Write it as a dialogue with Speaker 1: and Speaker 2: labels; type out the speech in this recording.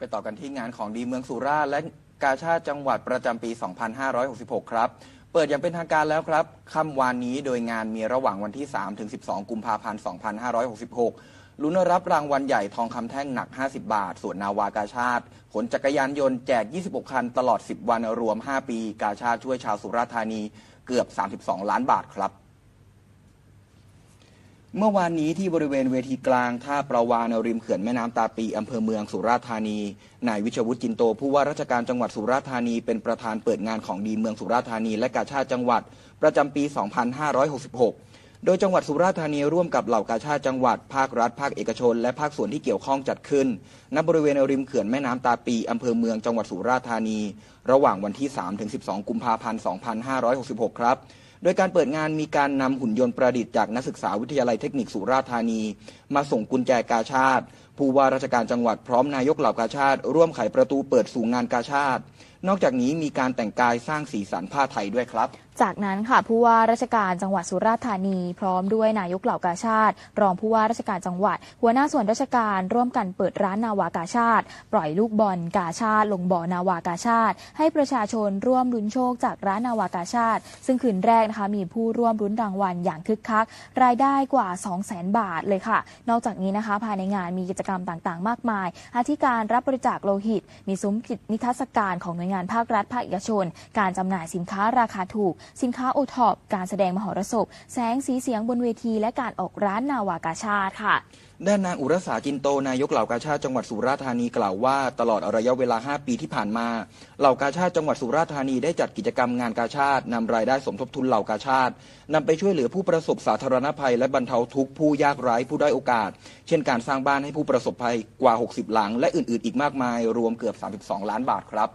Speaker 1: ไปต่อกันที่งานของดีเมืองสุราษฎร์และกาชาติจังหวัดประจำปี 2566 ครับ เปิดอย่างเป็นทางการแล้วครับค่ำวานนี้โดยงานมีระหว่างวันที่ 3 ถึง 12 กุมภาพันธ์ 2566 ลุ้นรับรางวัลใหญ่ทองคำแท่งหนัก 50 บาท ส่วนนาวากาชาติ ขนจักรยานยนต์แจก 26 คันตลอด 10 วันรวม 5 ปี กาชาติช่วยชาวสุราษฎร์ธานีเกือบ 32 ล้านบาทครับ เมื่อวานนี้ที่บริเวณเวทีกลางท่าประวานริมเขื่อนแม่น้ำตาปีอำเภอเมืองสุราษฎร์ธานี นายวิชวุฒิจินโตผู้ว่าราชการจังหวัดสุราษฎร์ธานีเป็นประธานเปิดงานของดีเมืองสุราษฎร์ธานีและกาชาติจังหวัด ประจำปี 2566 โดยจังหวัดสุราษฎร์ธานีร่วมกับเหล่ากาชาติจังหวัด ภาครัฐ ภาคเอกชน และภาคส่วนที่เกี่ยวข้องจัดขึ้น ณ บริเวณริมเขื่อนแม่น้ำตาปีอำเภอเมืองจังหวัดสุราษฎร์ธานี ระหว่างวันที่ 3-12 กุมภาพันธ์ 2566 ครับ โดยการเปิดงานมีการนำหุ่นยนต์ประดิษฐ์จากนักศึกษาวิทยาลัยเทคนิคสุราษฎร์ธานี มาส่งกุญแจกาชาติ ผู้ว่าราชการจังหวัดพร้อมนายกเหล่ากาชาติ ร่วมไขประตูเปิดสู่งานกาชาติ นอกจากนี้มีการแต่งกายสร้างสีสันผ้าไทยด้วยครับ
Speaker 2: จากนั้นค่ะผู้ว่าราชการจังหวัดสุราษฎร์ธานี พร้อมด้วยนายกเหล่ากาชาติ รองผู้ว่าราชการจังหวัด หัวหน้าส่วนราชการร่วมกันเปิดร้านนาวากาชาติ ปล่อยลูกบอลกาชาติ ลงบ่อนาวากาชาติ ให้ประชาชนร่วมลุ้นโชคจากร้านนาวากาชาติ ซึ่งคืนแรกนะคะมีผู้ร่วมลุ้นรางวัลอย่างคึกคัก รายได้กว่า 2 0 0 0 0 0บาทเลยค่ะ นอกจากนี้นะคะ ภายในงานมีกิจกรรมต่างๆ มากมาย อาทิการรับบริจาคโลหิต มีซุ้มกิจนิทรรศการของหน่วยงานภาครัฐภาคเอกชน การจำหน่ายสินค้าราคาถูกสินค้าโอท็อปการแสดงมหรสพ แสงสีเสียงบนเวที และการออกร้านนาวากาชาติค่ะ
Speaker 1: ด้านนางอุรสาจินโตนายกเหล่ากาชาติจังหวัดสุราษฎร์ธานีกล่าวว่า ตลอดระยะเวลา 5 ปีที่ผ่านมา เหล่ากาชาติจังหวัดสุราษฎร์ธานีได้จัดกิจกรรมงานกาชาตินำรายได้สมทบทุนเหล่ากาชาตินำไปช่วยเหลือผู้ประสบสาธารณภัย และบรรเทาทุกข์ผู้ยากไร้ผู้ด้อยโอกาส เช่นการสร้างบ้านให้ผู้ประสบภัยกว่า 60 หลัง และอื่น ๆ อีกมากมาย รวมเกือบ 32 ล้านบาทครับ